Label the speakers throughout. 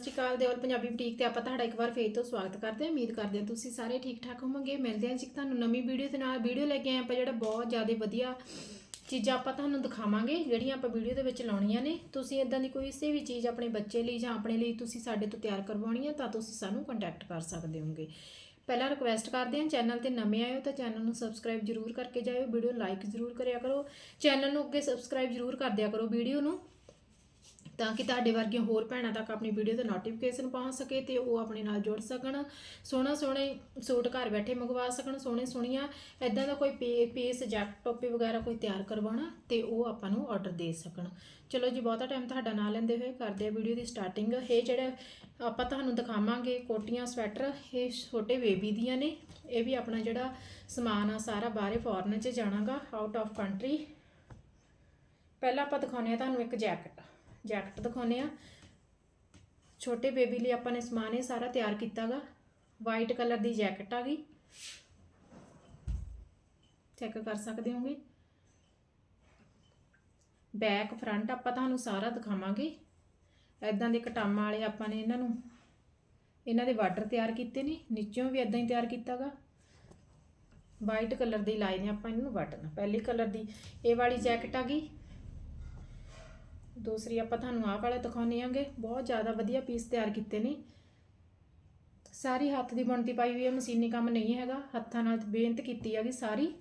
Speaker 1: ਸਤਿ ਸ੍ਰੀ ਅਕਾਲ ਦੇਵਲ Punjabi boutique ਤੇ ਆਪਾਂ ਤੁਹਾਡਾ ਇੱਕ ਵਾਰ ਫੇਰ ਤੋਂ ਸਵਾਗਤ ਕਰਦੇ ਹਾਂ। ਉਮੀਦ ਕਰਦੇ ਹਾਂ ਤੁਸੀਂ ਸਾਰੇ ਠੀਕ ਠਾਕ ਹੋਵੋਗੇ। ਮਿਲਦੇ ਹਾਂ ਜੀ ਤੁਹਾਨੂੰ ਨਵੀਂ ਵੀਡੀਓ ਦੇ ਨਾਲ। ਵੀਡੀਓ ਲੈ ਕੇ ਆਏ ਆਪਾਂ ਜਿਹੜਾ ਬਹੁਤ ਜ਼ਿਆਦਾ ਵਧੀਆ ਚੀਜ਼ਾਂ ਆਪਾਂ ਤੁਹਾਨੂੰ ਦਿਖਾਵਾਂਗੇ, ਜਿਹੜੀਆਂ ਆਪਾਂ ਵੀਡੀਓ ਦੇ ਵਿੱਚ ਲਾਉਣੀਆਂ ਨੇ। ਤੁਸੀਂ ਇਦਾਂ ਦੀ ਕੋਈ ਕਿਸੇ ਵੀ ਚੀਜ਼ ਆਪਣੇ ਬੱਚੇ ਲਈ ਜਾਂ ਆਪਣੇ ਲਈ ਤੁਸੀਂ ਸਾਡੇ ਤੋਂ ਤਿਆਰ ਕਰਵਾਉਣੀ ਹੈ ਤਾਂ ਤੁਸੀਂ ਸਾਨੂੰ ਕੰਟੈਕਟ ਕਰ ਸਕਦੇ ਹੋਗੇ ਪਹਿਲਾਂ ਰਿਕੁਐਸਟ ਕਰਦੇ ਹਾਂ ਚੈਨਲ ਤੇ ਨਵੇਂ ਆਏ ਹੋ ਤਾਂ ਚੈਨਲ ਨੂੰ ਸਬਸਕ੍ਰਾਈਬ ਜਰੂਰ ਕਰਕੇ ਜਾਇਓ। ਵੀਡੀਓ ਲਾਈਕ ਜਰੂਰ ਕਰਿਆ ਕਰੋ। ਚੈਨਲ ਨੂੰ ਅੱਗੇ ਸਬਸਕ੍ਰਾਈਬ ਜਰੂਰ ਕਰ ਦਿਆ ਕਰੋ ਵੀਡੀਓ ਨੂੰ। ਤਾਂ ਕਿ ਤੁਹਾਡੇ ਵਰਗੀਆਂ ਹੋਰ ਭੈਣਾਂ ਤੱਕ ਆਪਣੀ ਵੀਡੀਓ ਦਾ ਨੋਟੀਫਿਕੇਸ਼ਨ ਪਹੁੰਚ ਸਕੇ ਤੇ ਉਹ ਆਪਣੇ ਨਾਲ ਜੁੜ ਸਕਣ। ਸੋਹਣਾ ਸੋਹਣੇ ਸੂਟ ਘਰ ਬੈਠੇ ਮੰਗਵਾ ਸਕਣ ਸੋਹਣੇ ਸੋਹਣੀਆਂ ਐਦਾਂ ਦਾ ਕੋਈ ਪੇ, ਪੀਸ ਜੈਕਟ ਟੋਪੀ ਵਗੈਰਾ ਕੋਈ ਤਿਆਰ ਕਰਵਾਉਣਾ ਤੇ ਉਹ ਆਪਾਂ ਨੂੰ ਆਰਡਰ ਦੇ ਸਕਣ। ਚਲੋ ਜੀ, ਬਹੁਤਾ ਟਾਈਮ ਤੁਹਾਡਾ ਨਾ ਲੈਂਦੇ ਹੋਏ ਕਰਦੇ ਆ ਵੀਡੀਓ ਦੀ ਸਟਾਰਟਿੰਗ ਇਹ ਜਿਹੜਾ ਆਪਾਂ ਤੁਹਾਨੂੰ ਦਿਖਾਵਾਂਗੇ ਕੋਟੀਆਂ, ਸਵੈਟਰ, ਇਹ ਛੋਟੇ ਬੇਬੀ ਦੀਆਂ ਨੇ। ਇਹ ਵੀ ਆਪਣਾ ਜਿਹੜਾ ਸਮਾਨ ਆ, ਸਾਰਾ ਬਾਹਰੇ ਫੋਰਨ 'ਚ ਜਾਣਾਗਾ ਆਊਟ ਆਫ ਕੰਟਰੀ ਪਹਿਲਾਂ ਆਪਾਂ ਦਿਖਾਉਂਦੇ ਆ ਤੁਹਾਨੂੰ ਇੱਕ ਜੈਕਟ ਜੈਕਟ ਦਿਖਾਉਂਦੇ ਆ ਛੋਟੇ ਬੇਬੀ ਲਈ ਆਪਾਂ ਨੇ ਸਮਾਨ ਇਹ ਸਾਰਾ ਤਿਆਰ ਕੀਤਾਗਾ। ਵਾਈਟ ਕਲਰ ਦੀ ਜੈਕਟ ਆ ਗਈ। ਚੈੱਕ ਕਰ ਸਕਦੇ ਹੋਗੇ। ਬੈਕ ਫਰੰਟ ਆਪਾਂ ਤੁਹਾਨੂੰ ਸਾਰਾ ਦਿਖਾਵਾਂਗੇ। ਐਦਾਂ ਦੇ ਕਟਾਮਾਂ ਵਾਲੇ ਆਪਾਂ ਨੇ ਇਹਨਾਂ ਨੂੰ, ਇਹਨਾਂ ਦੇ ਬਾਰਡਰ ਤਿਆਰ ਕੀਤੇ ਨੇ। ਨੀਚੋਂ ਵੀ ਐਦਾਂ ਹੀ ਤਿਆਰ ਕੀਤਾਗਾ। ਵਾਈਟ ਕਲਰ ਦੀ ਲਾਏ ਨੇ ਆਪਾਂ ਇਹਨਾਂ ਨੂੰ ਬਟਨ ਪਹਿਲੀ ਕਲਰ ਦੀ ਇਹ ਵਾਲੀ ਜੈਕਟ ਆ ਗਈ। ਦੂਸਰੀ ਆਪਾਂ ਤੁਹਾਨੂੰ ਆਹ ਵਾਲੇ ਦਿਖਾਉਣੇ ਆਂਗੇ ਬਹੁਤ ਜ਼ਿਆਦਾ ਵਧੀਆ ਪੀਸ ਤਿਆਰ ਕੀਤੇ ਨੇ। ਸਾਰੀ ਹੱਥ ਦੀ ਬੁਣਤੀ ਪਾਈ ਹੋਈ ਹੈ, ਮਸ਼ੀਨੀ ਕੰਮ ਨਹੀਂ ਹੈਗਾ। ਹੱਥਾਂ ਨਾਲ ਮਿਹਨਤ ਕੀਤੀ ਹੈਗੀ ਸਾਰੀ।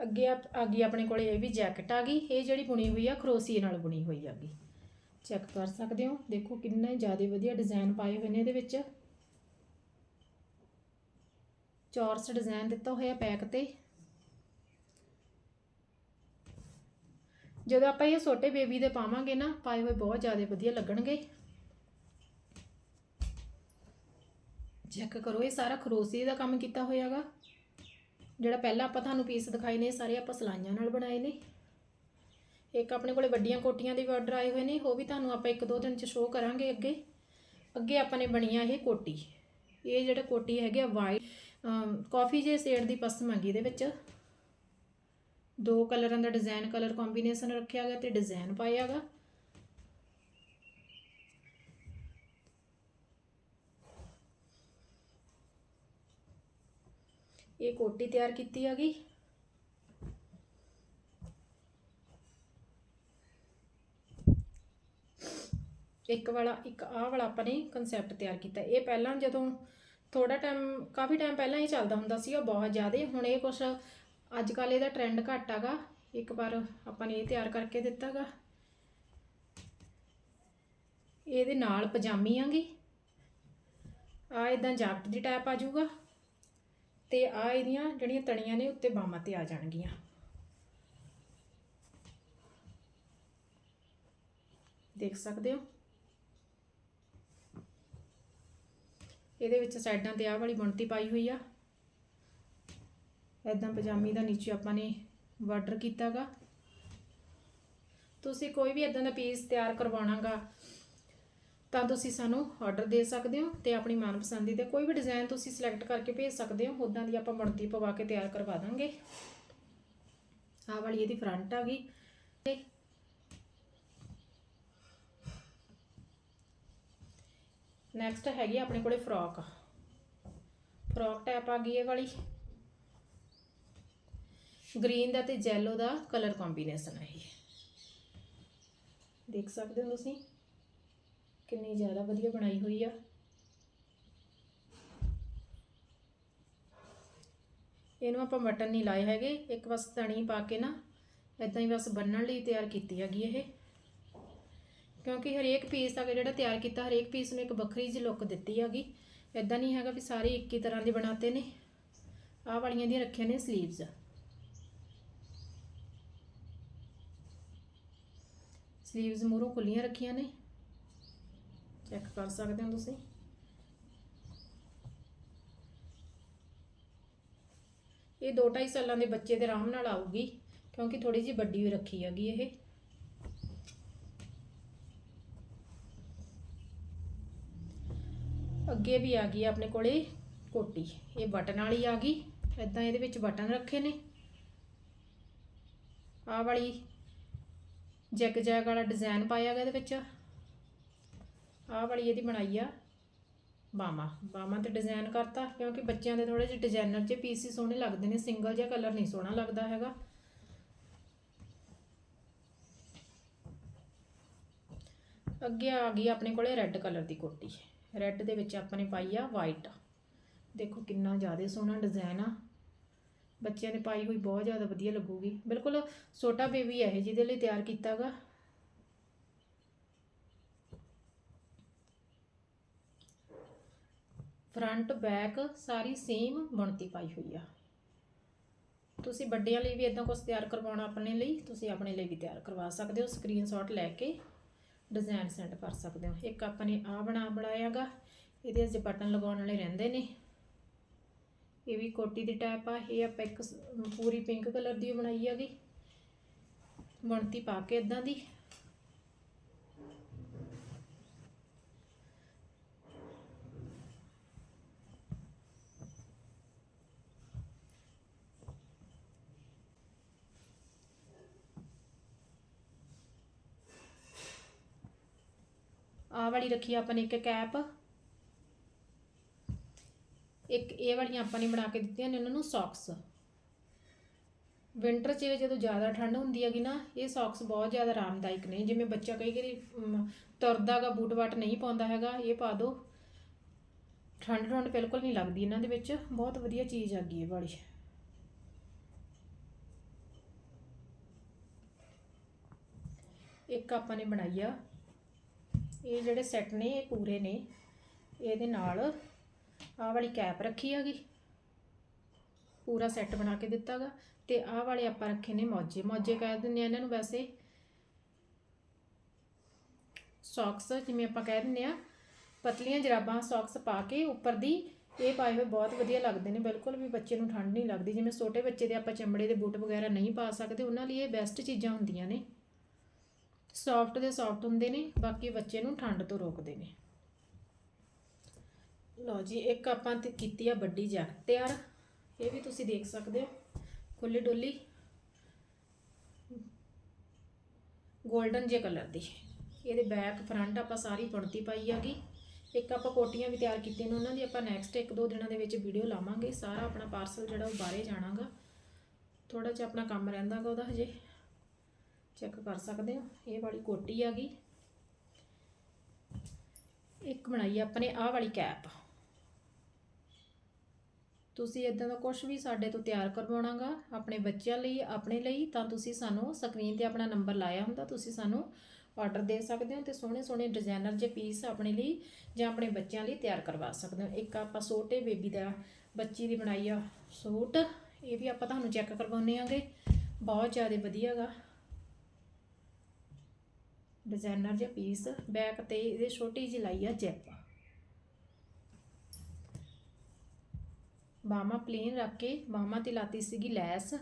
Speaker 1: ਅੱਗੇ ਆ ਆ ਗਈ ਆਪਣੇ ਕੋਲੇ ਇਹ ਵੀ ਜੈਕਟ ਆ ਗਈ। ਇਹ ਜਿਹੜੀ ਬੁਣੀ ਹੋਈ ਆ, ਖਰੋਸੀਏ ਨਾਲ ਬੁਣੀ ਹੋਈ ਆ ਗਈ ਚੈੱਕ ਕਰ ਸਕਦੇ ਹੋ। ਦੇਖੋ ਕਿੰਨੇ ਜ਼ਿਆਦਾ ਵਧੀਆ ਡਿਜ਼ਾਈਨ ਪਾਏ ਹੋਏ ਨੇ ਇਹਦੇ ਵਿੱਚ। ਚੌਰਸ ਡਿਜ਼ਾਈਨ ਦਿੱਤਾ ਹੋਇਆ ਪੈਕ ਤੇ। ਜਦੋਂ ਆਪਾਂ ਇਹ ਛੋਟੇ ਬੇਬੀ ਦੇ ਪਾਵਾਂਗੇ ਨਾ, ਪਾਏ ਹੋਏ ਬਹੁਤ ਜ਼ਿਆਦਾ ਵਧੀਆ ਲੱਗਣਗੇ। ਚੈੱਕ ਕਰੋ, ਇਹ ਸਾਰਾ ਖਰੋਸੀ ਦਾ ਕੰਮ ਕੀਤਾ ਹੋਇਆਗਾ। ਜਿਹੜਾ ਪਹਿਲਾਂ ਆਪਾਂ ਤੁਹਾਨੂੰ ਪੀਸ ਦਿਖਾਏ ਨੇ, ਇਹ ਸਾਰੇ ਆਪਾਂ ਸਲਾਈਆਂ ਨਾਲ ਬਣਾਏ ਨੇ। ਇੱਕ ਆਪਣੇ ਕੋਲੇ ਵੱਡੀਆਂ ਕੋਟੀਆਂ ਦੇ ਵੀ ਆਰਡਰ ਆਏ ਹੋਏ ਨੇ, ਉਹ ਵੀ ਤੁਹਾਨੂੰ ਆਪਾਂ ਇੱਕ ਦੋ ਦਿਨ ਚ ਸ਼ੋਅ ਕਰਾਂਗੇ ਅੱਗੇ। ਅੱਗੇ ਆਪਾਂ ਨੇ ਬਣੀਆਂ ਇਹ ਕੋਟੀ। ਇਹ ਜਿਹੜਾ ਕੋਟੀ ਹੈਗੇ ਆ ਵਾਈਟ ਕਾਫੀ ਜੇ ਸ਼ੇਡ ਦੀ ਪਸਮ ਹੈਗੀ ਇਹਦੇ ਵਿੱਚ। ਦੋ ਕਲਰਾਂ ਦਾ ਡਿਜ਼ਾਈਨ ਕਲਰ ਕੰਬੀਨੇਸ਼ਨ ਰੱਖਿਆ ਗਿਆ ਤੇ ਡਿਜ਼ਾਈਨ ਪਾਇਆ ਗਿਆ ਇਹ ਕੋਟੀ ਤਿਆਰ ਕੀਤੀ ਹੈਗੀ ਇੱਕ ਵਾਲਾ, ਇੱਕ ਆਹ ਵਾਲਾ ਆਪਾਂ ਨੇ ਕਨਸੈਪਟ ਤਿਆਰ ਕੀਤਾ। ਇਹ ਪਹਿਲਾਂ ਜਦੋਂ ਥੋੜਾ ਟਾਈਮ ਕਾਫੀ ਟਾਈਮ ਪਹਿਲਾਂ ਹੀ ਚੱਲਦਾ ਹੁੰਦਾ ਸੀ, ਉਹ ਬਹੁਤ ਜ਼ਿਆਦਾ। ਹੁਣ ਇਹ ਕੁਛ ਅੱਜ ਕੱਲ ਇਹਦਾ ਟ੍ਰੈਂਡ ਘੱਟ ਆਗਾ ਇੱਕ ਵਾਰ ਆਪਾਂ ਨੇ ਇਹ ਤਿਆਰ ਕਰਕੇ ਦਿੱਤਾਗਾ। ਇਹਦੇ ਨਾਲ ਪਜਾਮੀ ਆਂਗੀ। ਆ ਇਦਾਂ ਜਾਕਟ ਦੀ ਟਾਈਪ ਆ ਜਾਊਗਾ। ਤੇ ਆ ਇਹਦੀਆਂ ਜਿਹੜੀਆਂ ਤਣੀਆਂ ਨੇ ਉੱਤੇ ਬਾਹਾਂ ਤੇ ਆ ਜਾਣਗੀਆਂ। ਦੇਖ ਸਕਦੇ ਹੋ? ਇਹਦੇ ਵਿੱਚ ਸਾਈਡਾਂ ਤੇ ਆਹ ਵਾਲੀ ਬੁਣਤੀ ਪਾਈ ਹੋਈ ਆ। ਐਦਾਂ ਪਜਾਮੀ ਦਾ ਨੀਚੇ ਆਪਾਂ ਨੇ ਬਾਰਡਰ ਕੀਤਾਗਾ। ਤੁਸੀਂ ਕੋਈ ਵੀ ਐਦਾਂ ਦਾ ਪੀਸ ਤਿਆਰ ਕਰਵਾਉਣਾਗਾ, ਤਾਂ ਤੁਸੀਂ ਸਾਨੂੰ ਆਰਡਰ ਦੇ ਸਕਦੇ ਹੋ ਤੇ ਆਪਣੀ ਮਨਪਸੰਦੀ ਦੇ ਕੋਈ ਵੀ ਡਿਜ਼ਾਈਨ ਤੁਸੀਂ ਸਿਲੈਕਟ ਕਰਕੇ ਭੇਜ ਸਕਦੇ ਹੋ ਉਦਾਂ ਦੀ ਆਪਾਂ ਬਣਤੀ ਪਵਾ ਕੇ ਤਿਆਰ ਕਰਵਾ ਦਾਂਗੇ। ਆਹ ਵਾਲੀ ਇਹਦੀ ਫਰੰਟ ਆ ਗਈ। ਨੈਕਸਟ ਹੈਗੀ ਆਪਣੇ ਕੋਲੇ ਫਰੋਕ ਫਰੋਕ ਟਾਈਪ ਆ ਗਈ ਇਹ ਵਾਲੀ। ਗ੍ਰੀਨ ਦਾ ਤੇ ਜੈਲੋ ਦਾ ਕਲਰ ਕੰਬੀਨੇਸ਼ਨ ਹੈ ਇਹ। ਦੇਖ ਸਕਦੇ ਹੋ ਤੁਸੀਂ ਕਿੰਨੀ ਜ਼ਿਆਦਾ ਵਧੀਆ ਬਣਾਈ ਹੋਈ ਆ। ਇਹਨੂੰ ਆਪਾਂ ਬਟਨ ਨਹੀਂ ਲਾਏ ਹੈਗੇ, ਇੱਕ ਬਸ ਤਣੀ ਪਾ ਕੇ ਨਾ ਇਦਾਂ ਹੀ ਬਸ ਬੰਨਣ ਲਈ ਤਿਆਰ ਕੀਤੀ ਹੈਗੀ ਇਹ। ਕਿਉਂਕਿ ਹਰੇਕ ਪੀਸ ਦਾ ਜਿਹੜਾ ਤਿਆਰ ਕੀਤਾ, ਹਰੇਕ ਪੀਸ ਨੂੰ ਇੱਕ ਵੱਖਰੀ ਜਿਹੀ ਲੁੱਕ ਦਿੱਤੀ ਹੈਗੀ। ਇਦਾਂ ਨਹੀਂ ਹੈਗਾ ਵੀ ਸਾਰੇ ਇੱਕ ਹੀ ਤਰ੍ਹਾਂ ਦੇ ਬਣਾਤੇ ਨੇ। ਆਹ ਵਾਲੀਆਂ ਦੀਆਂ ਰੱਖੀਆਂ ਨੇ 슬 ੀਵਸ ਮੂਰੋਂ ਖੁੱਲੀਆਂ ਰੱਖੀਆਂ ਨੇ। ਚੈੱਕ ਕਰ ਸਕਦੇ ਹੋ ਤੁਸੀਂ? ਇਹ 2.5 ਸਾਲਾਂ ਦੇ ਬੱਚੇ ਦੇ ਆਰਾਮ ਨਾਲ ਆਊਗੀ, ਕਿਉਂਕਿ ਥੋੜੀ ਜਿਹੀ ਵੱਡੀ ਵੀ ਰੱਖੀ ਹੈਗੀ ਇਹ। ਅੱਗੇ ਵੀ ਆ ਗਈ ਆਪਣੇ ਕੋਲੇ ਕੋਟੀ। ਇਹ ਬਟਨ ਵਾਲੀ ਆ ਗਈ। ਇਦਾਂ ਇਹਦੇ ਵਿੱਚ ਬਟਨ ਰੱਖੇ ਨੇ। ਆ ਵਾਲੀ ਜੈਗ ਜੈਗ ਵਾਲਾ ਡਿਜ਼ਾਈਨ ਪਾਇਆ ਗਿਆ ਇਹਦੇ ਵਿੱਚ। ਆਹ ਵਾਲੀ ਇਹਦੀ ਬਣਾਈ ਆ ਬਾਹਾਂ ਬਾਹਾਂ ਤੇ ਡਿਜ਼ਾਈਨ ਕਰਤਾ, ਕਿਉਂਕਿ ਬੱਚਿਆਂ ਦੇ ਥੋੜੇ ਜਿਹੇ ਡਿਜ਼ਾਈਨਰ ਜਿਹੇ ਪੀਸ ਹੀ ਸੋਹਣੇ ਲੱਗਦੇ ਨੇ ਸਿੰਗਲ ਜਿਹਾ ਕਲਰ ਨਹੀਂ ਸੋਹਣਾ ਲੱਗਦਾ ਹੈਗਾ। ਅੱਗੇ ਆ ਗਈ ਆਪਣੇ ਕੋਲੇ ਰੈੱਡ ਕਲਰ ਦੀ ਕੋਟੀ। ਰੈੱਡ ਦੇ ਵਿੱਚ ਆਪਾਂ ਨੇ ਪਾਈ ਆ ਵਾਈਟ ਦੇਖੋ ਕਿੰਨਾ ਜ਼ਿਆਦਾ ਸੋਹਣਾ ਡਿਜ਼ਾਈਨ ਆ। ਬੱਚਿਆਂ ਨੇ ਪਾਈ ਹੋਈ ਬਹੁਤ ਜ਼ਿਆਦਾ ਵਧੀਆ ਲੱਗੂਗੀ। ਬਿਲਕੁਲ ਛੋਟਾ ਬੇਬੀ ਹੈ ਇਹ, ਜਿਹਦੇ ਲਈ ਤਿਆਰ ਕੀਤਾਗਾ। ਫਰੰਟ ਬੈਕ ਸਾਰੀ ਸੇਮ ਬਣਤੀ ਪਾਈ ਹੋਈ ਆ। ਤੁਸੀਂ ਵੱਡਿਆਂ ਲਈ ਵੀ ਇਦਾਂ ਕੁਝ ਤਿਆਰ ਕਰਵਾਉਣਾ ਆਪਣੇ ਲਈ, ਤੁਸੀਂ ਆਪਣੇ ਲਈ ਵੀ ਤਿਆਰ ਕਰਵਾ ਸਕਦੇ ਹੋ। ਸਕਰੀਨਸ਼ਾਟ ਲੈ ਕੇ ਡਿਜ਼ਾਈਨ ਸੈਂਡ ਕਰ ਸਕਦੇ ਹੋ। ਇੱਕ ਆਪਾਂ ਨੇ ਆ ਬਣਾ ਬਣਾਇਆਗਾ, ਇਹਦੇ ਅਜੇ ਬਟਨ ਲਗਾਉਣ ਵਾਲੇ ਰਹਿੰਦੇ ਨੇ। ਇਹ ਵੀ ਕੋਟੀ ਦੀ ਟਾਈਪ ਆ, ਇਹ ਆਪਾਂ ਇੱਕ ਪੂਰੀ ਪਿੰਕ ਕਲਰ ਦੀ ਬਣਾਈ ਹੈਗੀ ਬਣਤੀ ਪਾ ਕੇ ਇਦਾਂ ਦੀ। ਆ ਵਾਲੀ ਰੱਖੀ ਆਪਾਂ ਨੇ ਇੱਕ ਕੈਪ। ਇੱਕ ਇਹ ਵਾਲੀਆਂ ਆਪਾਂ ਨੇ ਬਣਾ ਕੇ ਦਿੱਤੀਆਂ ਨੇ ਉਹਨਾਂ ਨੂੰ ਸੌਕਸ। ਵਿੰਟਰ 'ਚ ਜਦੋਂ ਜ਼ਿਆਦਾ ਠੰਡ ਹੁੰਦੀ ਹੈਗੀ ਨਾ ਇਹ ਸੌਕਸ ਬਹੁਤ ਜ਼ਿਆਦਾ ਆਰਾਮਦਾਇਕ ਨੇ। ਜਿਵੇਂ ਬੱਚਾ ਕਈ ਵਾਰੀ ਅਮ, ਤੁਰਦਾਗਾ ਬੂਟ ਬਾਟ ਨਹੀਂ ਪਾਉਂਦਾ ਹੈਗਾ ਇਹ ਪਾ ਦਿਓ ਠੰਡ ਠੰਡ ਬਿਲਕੁਲ ਨਹੀਂ ਲੱਗਦੀ ਇਹਨਾਂ ਦੇ ਵਿੱਚ। ਬਹੁਤ ਵਧੀਆ ਚੀਜ਼ ਆ ਗਈ ਇਹ ਵਾਲੀ। ਇੱਕ ਆਪਾਂ ਨੇ ਬਣਾਈ ਆ। ਇਹ ਜਿਹੜੇ ਸੈੱਟ ਨੇ ਇਹ ਪੂਰੇ ਨੇ। ਇਹਦੇ ਨਾਲ ਆਹ ਵਾਲੀ ਕੈਪ ਰੱਖੀ ਹੈਗੀ। ਪੂਰਾ ਸੈੱਟ ਬਣਾ ਕੇ ਦਿੱਤਾਗਾ। ਤੇ ਆਹ ਵਾਲੇ ਆਪਾਂ ਰੱਖੇ ਨੇ ਮੌਜੇ। ਮੌਜੇ ਕਹਿ ਦਿੰਦੇ ਆ ਇਹਨਾਂ ਨੂੰ ਵੈਸੇ। ਸੌਕਸ ਜਿਵੇਂ ਆਪਾਂ ਕਹਿ ਦਿੰਦੇ ਆ, ਪਤਲੀਆਂ ਜਰਾਬਾਂ ਸੌਕਸ ਪਾ ਕੇ ਉੱਪਰ ਦੀ ਇਹ ਪਾਏ ਹੋਏ ਬਹੁਤ ਵਧੀਆ ਲੱਗਦੇ ਨੇ। ਬਿਲਕੁਲ ਵੀ ਬੱਚੇ ਨੂੰ ਠੰਡ ਨਹੀਂ ਲੱਗਦੀ। ਜਿਵੇਂ ਛੋਟੇ ਬੱਚੇ ਦੇ ਆਪਾਂ ਚਮੜੇ ਦੇ ਬੂਟ ਵਗੈਰਾ ਨਹੀਂ ਪਾ ਸਕਦੇ, ਉਹਨਾਂ ਲਈ ਇਹ ਬੈਸਟ ਚੀਜ਼ਾਂ ਹੁੰਦੀਆਂ ਨੇ। ਸੌਫਟ ਦੇ ਸੌਫਟ ਹੁੰਦੇ ਨੇ, ਬਾਕੀ ਬੱਚੇ ਨੂੰ ਠੰਡ ਤੋਂ ਰੋਕਦੇ ਨੇ। ਲਓ ਜੀ, ਇੱਕ ਆਪਾਂ ਤੇ ਕੀਤੀ ਆ ਵੱਡੀ ਜੈਕਟ ਤਿਆਰ। ਇਹ ਵੀ ਤੁਸੀਂ ਦੇਖ ਸਕਦੇ ਹੋ ਖੁੱਲੀ ਡੋਲੀ। 골ਡਨ ਜੇ ਕਲਰ ਦੀ। ਇਹਦੇ ਬੈਕ ਫਰੰਟ ਆਪਾਂ ਸਾਰੀ ਬਣਤੀ ਪਾਈ ਹੈਗੀ। ਇੱਕ ਆਪਾਂ ਕੋਟੀਆਂ ਵੀ ਤਿਆਰ ਕੀਤੀਆਂ ਨੇ, ਉਹਨਾਂ ਦੀ ਆਪਾਂ ਨੈਕਸਟ ਇੱਕ ਦੋ ਦਿਨਾਂ ਦੇ ਵਿੱਚ ਵੀਡੀਓ ਲਾਵਾਂਗੇ। ਸਾਰਾ ਆਪਣਾ ਪਾਰਸਲ ਜਿਹੜਾ ਉਹ ਬਾਹਰੇ ਜਾਣਾਗਾ। ਥੋੜਾ ਜਿਹਾ ਆਪਣਾ ਕੰਮ ਰਹਿੰਦਾਗਾ ਉਹਦਾ ਹਜੇ। ਚੈੱਕ ਕਰ ਸਕਦੇ ਹੋ, ਇਹ ਵਾਲੀ ਕੋਟੀ ਹੈਗੀ। ਇੱਕ ਬਣਾਈ ਆ ਆਪਣੇ, ਆਹ ਵਾਲੀ ਕੈਪ ਤੁਸੀਂ ਇਦਾਂ ਦਾ ਕੁਝ ਵੀ ਸਾਡੇ ਤੋਂ ਤਿਆਰ ਕਰਵਾਉਣਾਗਾ, ਆਪਣੇ ਬੱਚਿਆਂ ਲਈ, ਆਪਣੇ ਲਈ, ਤਾਂ ਤੁਸੀਂ ਸਾਨੂੰ ਸਕਰੀਨ ਤੇ ਆਪਣਾ ਨੰਬਰ ਲਾਇਆ ਹੁੰਦਾ, ਤੁਸੀਂ ਸਾਨੂੰ ਆਰਡਰ ਦੇ ਸਕਦੇ ਹੋ ਤੇ ਸੋਹਣੇ ਸੋਹਣੇ ਡਿਜ਼ਾਈਨਰ ਜੇ ਪੀਸ ਆਪਣੇ ਲਈ ਜਾਂ ਆਪਣੇ ਬੱਚਿਆਂ ਲਈ ਤਿਆਰ ਕਰਵਾ ਸਕਦੇ ਹੋ। ਇੱਕ ਆਪਾਂ ਛੋਟੇ ਬੇਬੀ ਦਾ ਬੱਚੀ ਦੀ ਬਣਾਈ ਆ ਸੂਟ, ਇਹ ਵੀ ਆਪਾਂ ਤੁਹਾਨੂੰ ਚੈੱਕ ਕਰਵਾਉਨੇ ਆਂਗੇ। ਬਹੁਤ ਜ਼ਿਆਦਾ ਵਧੀਆਗਾ। ਡਿਜ਼ਾਈਨਰ ਜਿਹਾ ਪੀਸ ਬੈਕ ਤੇ ਇਹਦੇ ਛੋਟੀ ਜਿਹੀ ਲਾਈ ਆ ਜੈਪ ਬਾਹਾਂ ਪਲੇਨ ਰੱਖ ਕੇ ਬਾਹਾਂ ਤੇ ਲਾਤੀ ਸੀਗੀ ਲੈਸ।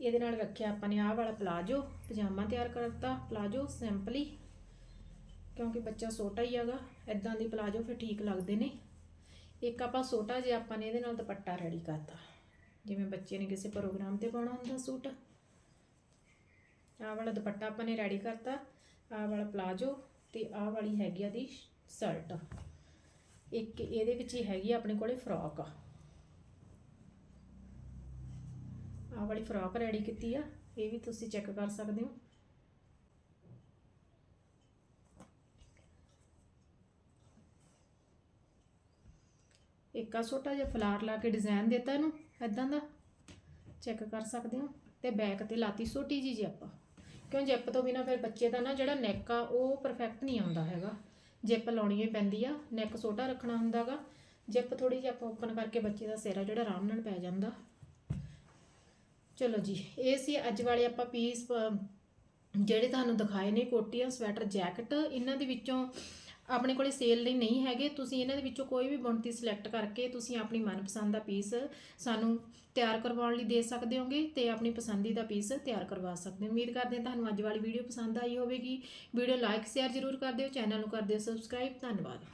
Speaker 1: ਇਹਦੇ ਨਾਲ ਰੱਖਿਆ ਆਪਾਂ ਨੇ ਆਹ ਵਾਲਾ ਪਲਾਜੋ, ਪਜਾਮਾ ਤਿਆਰ ਕਰਤਾ, ਪਲਾਜੋ ਸਿੰਪਲੀ ਕਿਉਂਕਿ ਬੱਚਾ ਛੋਟਾ ਹੀ ਹੈਗਾ ਐਦਾਂ ਦੀ ਪਲਾਜੋ ਫਿਰ ਠੀਕ ਲੱਗਦੇ ਨੇ। ਇੱਕ ਆਪਾਂ ਛੋਟਾ ਜਿਹਾ ਆਪਾਂ ਨੇ ਇਹਦੇ ਨਾਲ ਦੁਪੱਟਾ ਰੈਡੀ ਕਰਤਾ। ਜਿਵੇਂ ਬੱਚੇ ਨੇ ਕਿਸੇ ਪ੍ਰੋਗਰਾਮ ਤੇ ਪਾਉਣਾ ਹੁੰਦਾ ਸੂਟ। ਆਹ ਵਾਲਾ ਦੁਪੱਟਾ ਆਪਾਂ ਨੇ ਰੈਡੀ ਕਰਤਾ, ਆਹ ਵਾਲਾ ਪਲਾਜੋ ਤੇ ਆਹ ਵਾਲੀ ਹੈਗੀ ਆ ਦੀ ਸ਼ਰਟ ਇੱਕ ਇਹਦੇ ਵਿੱਚ ਹੀ ਹੈਗੀ ਆ ਆਪਣੇ ਕੋਲੇ ਫਰੋਕ। ਆ ਆਹ ਵਾਲੀ ਫਰੋਕ ਰੈਡੀ ਕੀਤੀ ਆ, ਇਹ ਵੀ ਤੁਸੀਂ ਚੈੱਕ ਕਰ ਸਕਦੇ ਹੋ। ਇੱਕ ਆ ਛੋਟਾ ਜਿਹਾ ਫਲਾਰ ਲਾ ਕੇ ਡਿਜ਼ਾਈਨ ਦਿੱਤਾ ਇਹਨੂੰ ਐਦਾਂ ਦਾ। ਚੈੱਕ ਕਰ ਸਕਦੇ ਹੋ, ਤੇ ਬੈਕ ਤੇ ਲਾਤੀ ਛੋਟੀ ਜੀ ਜੀ ਕਿਉਂ ਜਿੱਪ ਤੋਂ ਬਿਨਾ ਫਿਰ ਬੱਚੇ ਦਾ ਨਾ ਜਿਹੜਾ ਨੈਕ ਆ, ਉਹ ਪਰਫੈਕਟ ਨਹੀਂ ਆਉਂਦਾ ਹੈਗਾ। ਜਿੱਪ ਲਾਉਣੀ ਹੀ ਪੈਂਦੀ ਆ ਨੈਕ ਛੋਟਾ ਰੱਖਣਾ ਹੁੰਦਾਗਾ, ਜਿੱਪ ਥੋੜੀ ਜਿਹੀ ਆਪਾਂ ਓਪਨ ਕਰਕੇ ਬੱਚੇ ਦਾ ਸਿਹਰਾ ਜਿਹੜਾ ਆਰਾਮ ਨਾਲ ਪੈ ਜਾਂਦਾ। ਚਲੋ ਜੀ, ਇਹ ਸੀ ਅੱਜ ਵਾਲੇ ਆਪਾਂ ਪੀਸ ਜਿਹੜੇ ਤੁਹਾਨੂੰ ਦਿਖਾਏ ਨੇ ਕੋਟੀਆਂ, ਸਵੈਟਰ, ਜੈਕਟ, ਇਹਨਾਂ ਦੇ ਵਿੱਚੋਂ ਆਪਣੇ ਕੋਲੇ ਸੇਲ ਲਈ ਨਹੀਂ ਹੈਗੇ, ਤੁਸੀਂ ਇਹਨਾਂ ਦੇ ਵਿੱਚੋਂ ਕੋਈ ਵੀ ਬੁਣਤੀ ਸਿਲੈਕਟ ਕਰਕੇ ਤੁਸੀਂ ਆਪਣੀ ਮਨਪਸੰਦ ਦਾ ਪੀਸ ਸਾਨੂੰ ਤਿਆਰ ਕਰਵਾਉਣ ਲਈ ਦੇ ਸਕਦੇ ਹੋਗੇ ਤੇ ਆਪਣੀ ਪਸੰਦੀਦਾ ਪੀਸ ਤਿਆਰ ਕਰਵਾ ਸਕਦੇ ਹੋ। ਉਮੀਦ ਕਰਦੇ ਹਾਂ ਤੁਹਾਨੂੰ ਅੱਜ ਵਾਲੀ ਵੀਡੀਓ ਪਸੰਦ ਆਈ ਹੋਵੇਗੀ। ਵੀਡੀਓ ਲਾਈਕ ਸ਼ੇਅਰ ਜ਼ਰੂਰ ਕਰ ਦਿਓ ਚੈਨਲ ਨੂੰ ਕਰ ਦਿਓ ਸਬਸਕ੍ਰਾਈਬ ਧੰਨਵਾਦ।